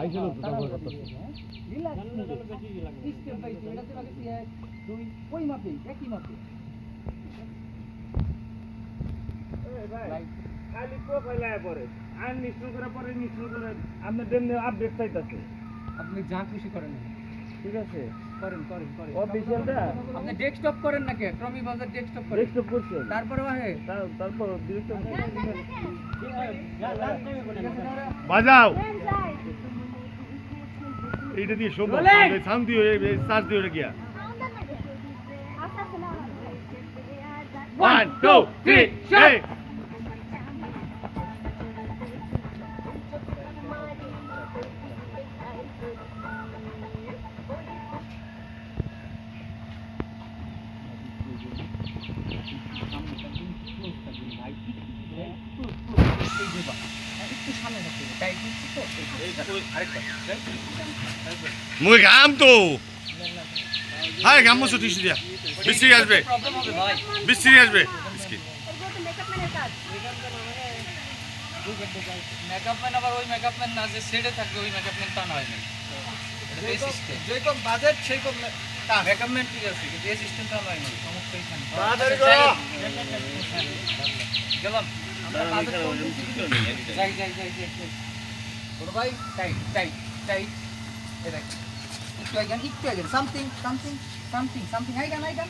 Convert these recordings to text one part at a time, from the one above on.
হ্যাঁ? দুই, ওই একই মাপে। খালি প্রোফাইল আয়া পরে আর করে পরে করে আপডেট চাইতাছে। আপনি যা খুশি করেন। ঠিক আছে? করেন করেন করেন। অফিসিয়ালটা আপনি ডেস্কটপ করেন নাকি ক্রমি বাজার ডেস্কটপ করেন। ডেস্কটপ করছেন তারপরে আহে। তারপর ডিরেক্টর বাজাও। এইটা দিয়ে সম্ভব! সাউন্ড দিয়ে চার্জ দিয়ে ওটা গিয়া! একটু সামনে মুই ঘাম তো হাই, ঘাম মুছো টিস্যু দিয়া বিশ্রী আসবে বিশ্রী আসবে মেকআপ ম্যান আবার ওই মেকআপ না যে সেটে থাকবে ওই মেকআপ ম্যান তা নয় সিস্টেম যেরকম বাজেট সেরকম মেকআপ ম্যান ঠিক আছে কিন্তু এই সিস্টেমটা নয় করো। যাই। গেলাম বড় ভাই টাইট টাইট টাইট এই দেখ একটু আইগান একটু আইগান সামথিং সামথিং সামথিং সামথিং আইগান আইগান।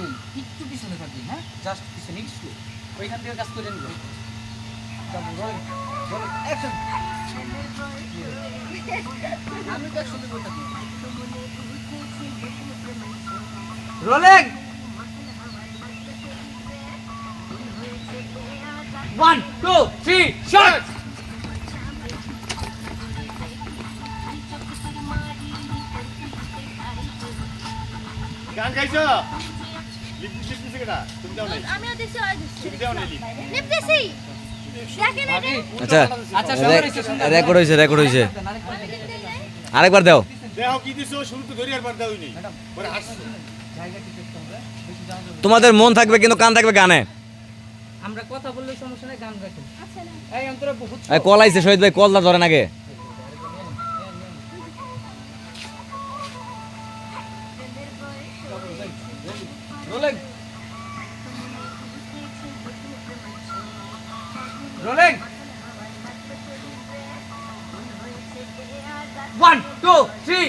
এই একটু পিছনে থাকবি হ্যাঁ? জাস্ট পিছনে একটু। ওইখান থেকে কাজ করে নিবি। Double one two three shot গান গাইছো? লিখতেছি লিখতেছি কেটা? তুমি যাও নাই। আমিও দিছি ওই দিছি। তুমি যাও নাই লিপতেছি দেখেন আচ্ছা আচ্ছা রেকর্ড হয়েছে রেকর্ড হয়েছে আরেকবার দাও। দেখো কি দিছো শুরু তো ধরি পরে হাসছো। তোমাদের মন থাকবে কিন্তু কান থাকবে গানে। আমরা কথা বললে সমস্যা নাই গান রাখেন আচ্ছা এই অন্তরে বহুত এই কল আইছে শহীদ ভাই কলটা ধরেন আগে। Rolling rolling one two three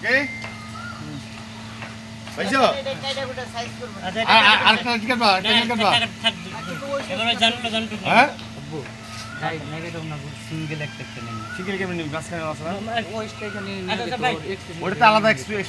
okay বুঝছ আর আরেকটা টিকেট পাও একটা টিকেট পাও হ্যাঁ? সিঙ্গেল একটা একটা নেন সিঙ্গেল কেমন নিবি? মাঝখানে আছে না ওই স্টেশনে ওটা আলাদা এক্সপেরিয়েন্স